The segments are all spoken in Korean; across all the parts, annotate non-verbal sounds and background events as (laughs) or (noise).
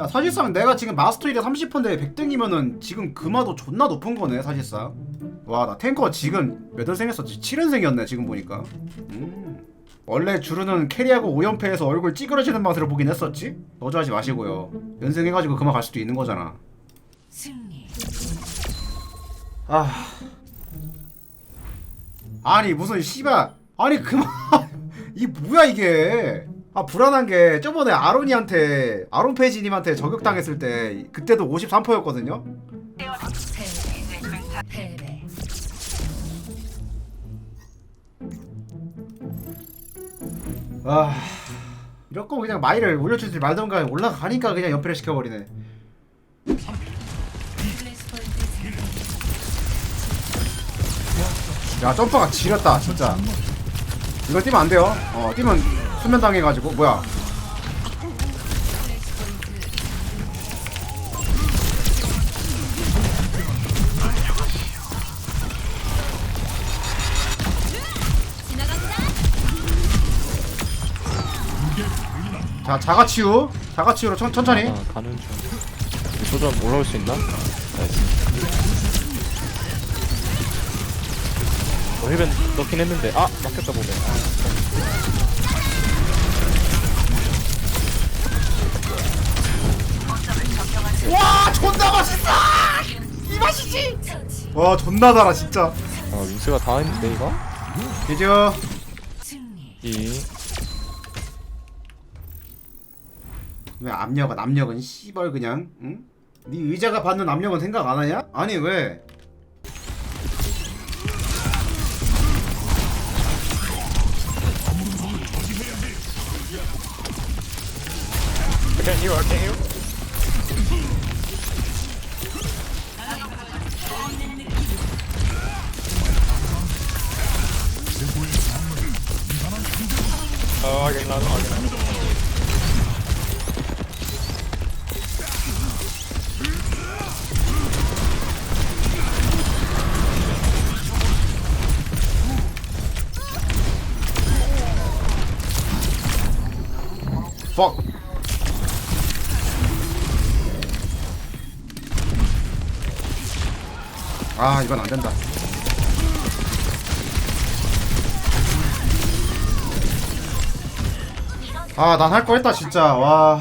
야 사실상 내가 지금 마스터 1에 30%인데 100등이면은 지금 금화도 존나 높은 거네 사실상. 와 나 탱커 지금 몇 연승 했었지? 7연승이었네 지금 보니까. 음. 원래 주루는 캐리하고 5연패에서 얼굴 찌그러지는 맛으로 보긴 했었지? 너조하지 마시고요. 연승해가지고 금화 갈 수도 있는 거잖아. 아. 아니 무슨 씨발. 아니 그만 (laughs) 이 뭐야 이게 아 불안한 게 저번에 아론이한테 아론 페이지님한테 저격당했을 때 그때도 53%였거든요 패배. 패배. 아 이럴 거면 그냥 마이를 올려주지 말던가 올라가니까 그냥 연패를 시켜버리네 야 점퍼가 지렸다 진짜 이거 뛰면 안 돼요 어 뛰면 수면 당해가지고 뭐야 자 자가치유 자가치유로 천, 천천히 아, 가는 중. 소전 올라올 수 있나? 나이스. 어, 힐벤 넣긴 했는데, 아! 막혔다 보네. 와 존나 맛있어 이 맛이지 와 존나 달아 진짜 아, 윙스가 다 했는데, 이거? 승리. 이. 왜 압력은 압력은 씨발 그냥 응? 네 의자가 받는 압력은 생각 안 하냐? 아니 왜? I can't heal, fuck? 아 이건 안 된다. 아 난 할 거 했다 진짜. 와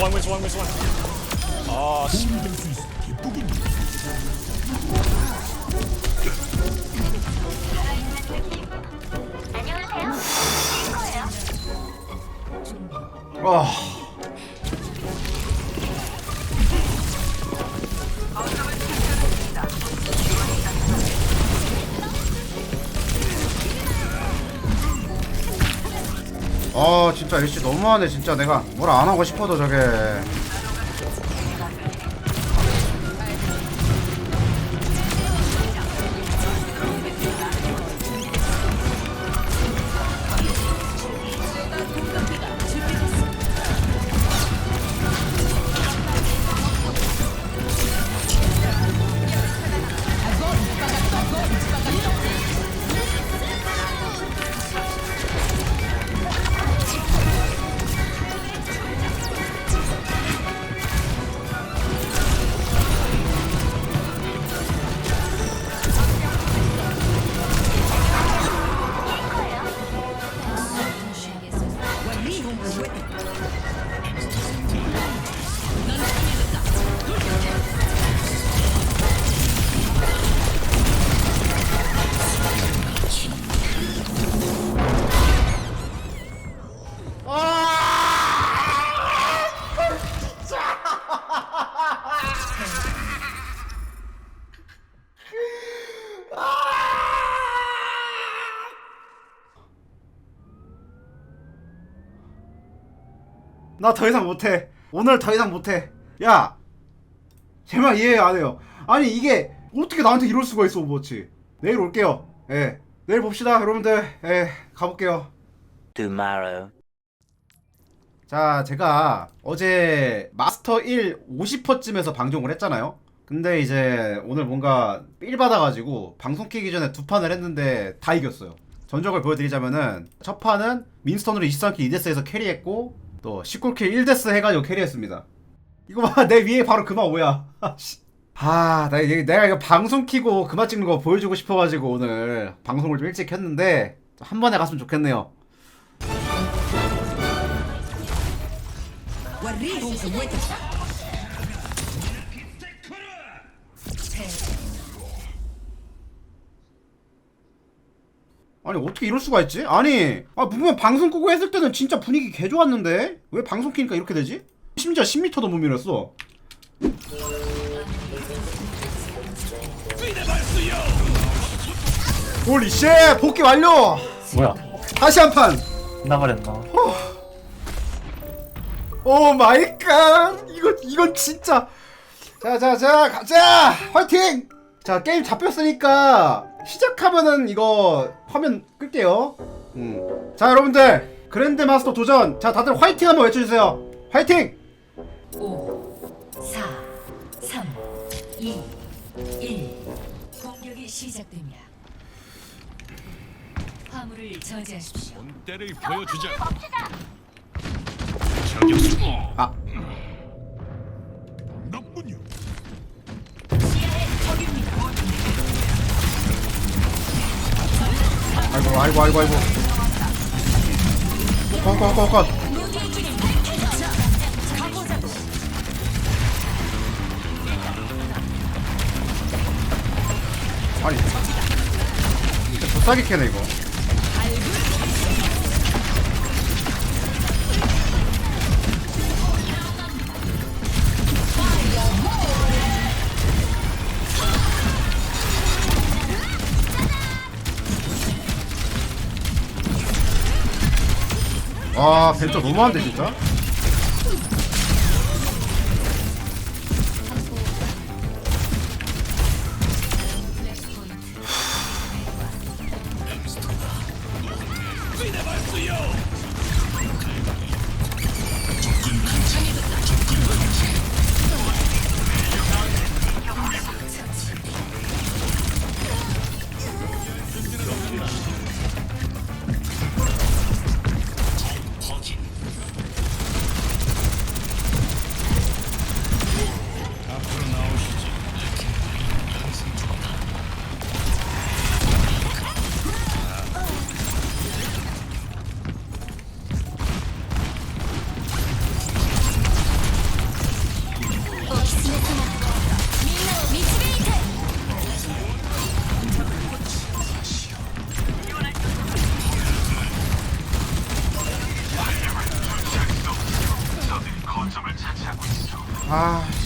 왕, 윈스 왕, 윈스 왕. 아, 씨. 와. 아 진짜 일씨 너무하네 진짜. 내가 뭘 안 하고 싶어도 저게 나 더 이상 못해. 오늘 더 이상 못해. 야, 제발 이해 안 해요. 아니 이게 어떻게 나한테 이럴 수가 있어 오버워치. 내일 올게요. 예, 내일 봅시다 여러분들. 예, 가볼게요. tomorrow. 자, 제가 어제 마스터 1 50%쯤에서 방송을 했잖아요. 근데 이제 오늘 뭔가 삘 받아가지고 방송 키기 전에 두 판을 했는데 다 이겼어요. 전적을 보여드리자면은 첫 판은 민스턴으로 23킬 2데스에서 캐리했고 또 19킬 1데스 해가지고 캐리했습니다. 이거 봐, 내 위에 바로 그마 오야. 아, 나, 이게- 내가 이거 방송 키고 그마 찍는 거 보여주고 싶어가지고 오늘 방송을 좀 일찍 했는데 한 번에 갔으면 좋겠네요. 아니 어떻게 이럴 수가 있지? 아니 아 분명 방송 끄고 했을 때는 진짜 분위기 개 좋았는데? 왜 방송 키니까 이렇게 되지? 심지어 10m도 못 밀었어. 홀리 쉣 복귀 완료! 뭐야? 다시 한판! 나버렸나? 오 마이 갓 이거 이건 진짜. 자자자 가자! 화이팅! 자 게임 잡혔으니까 시작하면은 이거 화면 끌게요 음. 자 여러분들 그랜드 마스터 도전 자 다들 화이팅 한번 외쳐주세요 화이팅 5, 4, 3, 2, 1. 공격이 시작됩니다. 화물을 저지하십시오. 때를 보여주자. 저격수 아 아이고 아이고 아이고. 컷컷컷컷. 아니 진짜 조싸게 캐네 이거 와 벤처 너무한데 진짜 아. (laughs)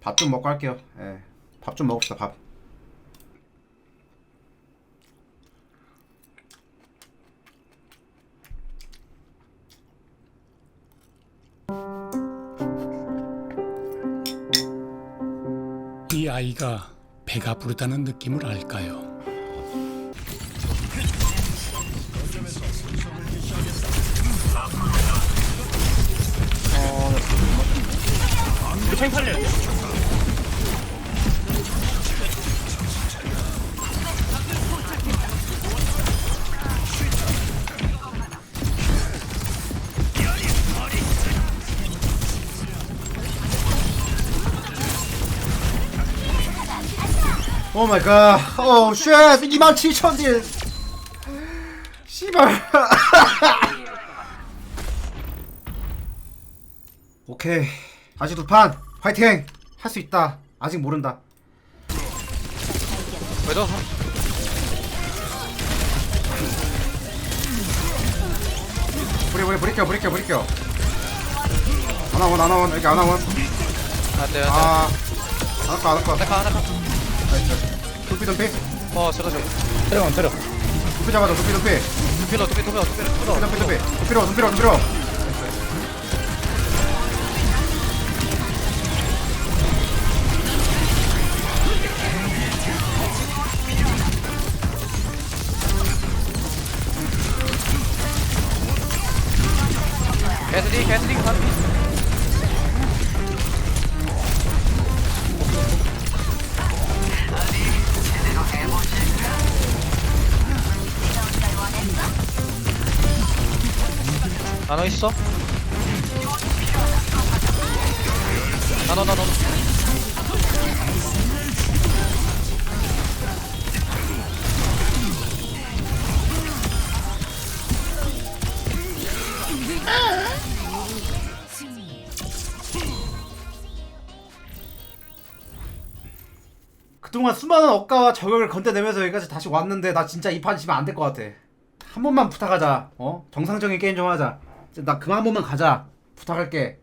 밥 좀 먹고 할게요 예. 밥 좀 먹읍시다 밥 아이가 배가 부르다는 느낌을 알까요? 탱 살려. 오 마이 갓. 오 쉣. 2만 7천 딜. 씨발. (laughs) 오케이. 다시 두 판. 파이팅. 할 수 있다. 아직 모른다. 왜죠? 우리 우리 브리켜 브리켜 브리켜 하나원 하나원 여기 하나원 안돼 안돼 아 하나까 하나까 하나카 하나카 나이스 두피 두피? 어 저거 때려 때려. 두피 잡아줘 두피 두피. 두피로 두피 두피로 두피로 두피 두피 두피로 두피. 두피로 두피로 두피로. 캐스디 캐스디 캐스 나눠 있어? 나눠 나눠. 그동안 수많은 억가와 저격을 건져내면서 여기까지 다시 왔는데 나 진짜 이 판 지면 안 될 것 같아 한 번만 부탁하자 어? 정상적인 게임 좀 하자 나 그만 한 번만 가자. 부탁할게